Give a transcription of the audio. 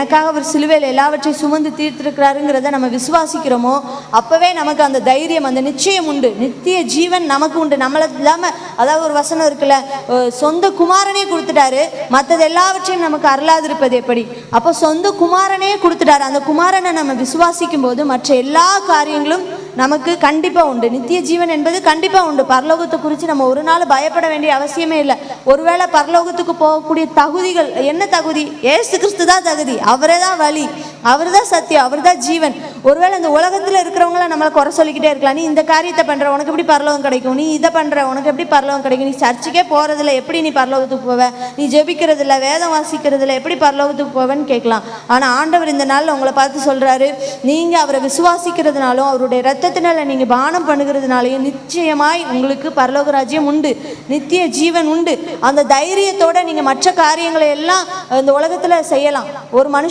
எனக்காக அவர் சிலுவையில் எல்லாவற்றையும் சுமந்து தீர்த்திருக்கிறாருங்கிறத நம்ம விசுவாசிக்கிறோமோ அப்பவே நமக்கு அந்த தைரியம் அந்த நிச்சயம் உண்டு. நித்திய ஜீவன் நமக்கு உண்டு. நம்மளை இல்லாம அதாவது ஒரு வசனம் இருக்குல்ல சொந்த குமாரனே கொடுத்துட்டாரு. மற்றது எல்லாவற்றையும் நமக்கு அருளாதிருப்பது எப்படி? அப்போ சொந்த குமாரனே கொடுத்துட்டாரு. அந்த குமாரனை நம்ம விசுவாசிக்கும் போது மற்ற எல்லா காரியங்களும் நமக்கு கண்டிப்பாக உண்டு. நித்திய ஜீவன் என்பது கண்டிப்பாக உண்டு. பரலோகத்தை குறித்து நம்ம ஒரு நாள் பயப்பட வேண்டிய அவசியமே இல்லை. ஒருவேளை பரலோகத்துக்கு போகக்கூடிய தகுதிகள் என்ன தகுதி? ஏசு கிறிஸ்து தான் தகுதி. அவரே தான் வழி. அவர் தான் சத்தியம் அவர் தான் ஜீவன். ஒருவேளை இந்த உலகத்தில் இருக்கிறவங்கள நம்மளை குறை சொல்லிக்கிட்டே இருக்கலாம். நீ இந்த காரியத்தை பண்ணுற உனக்கு எப்படி பரலோகம் கிடைக்கும்? நீ இதை பண்ணுற உனக்கு எப்படி பரலோகம் கிடைக்கும்? நீ சர்ச்சுக்கே போகிறதில்ல எப்படி நீ பரலோகத்துக்கு போவ? நீ ஜெபிக்கிறதில்ல வேதம் வாசிக்கிறதில்ல எப்படி பரலோகத்துக்கு போவேன்னு கேட்கலாம். ஆனால் ஆண்டவர் இந்த நாளில் உங்களை பார்த்து சொல்கிறாரு நீங்கள் அவரை விசுவாசிக்கிறதுனாலும் அவருடைய ரத்தத்தினால நீங்கள் பானம் பண்ணுகிறதுனாலையும் நிச்சயமாய் உங்களுக்கு பரலோக ராஜ்யம் உண்டு. நித்திய ஜீவன் உண்டு. அந்த தைரியத்தோடு நீங்கள் மற்ற காரியங்களை எல்லாம் இந்த உலகத்தில் செய்யலாம். ஒரு மனுஷன்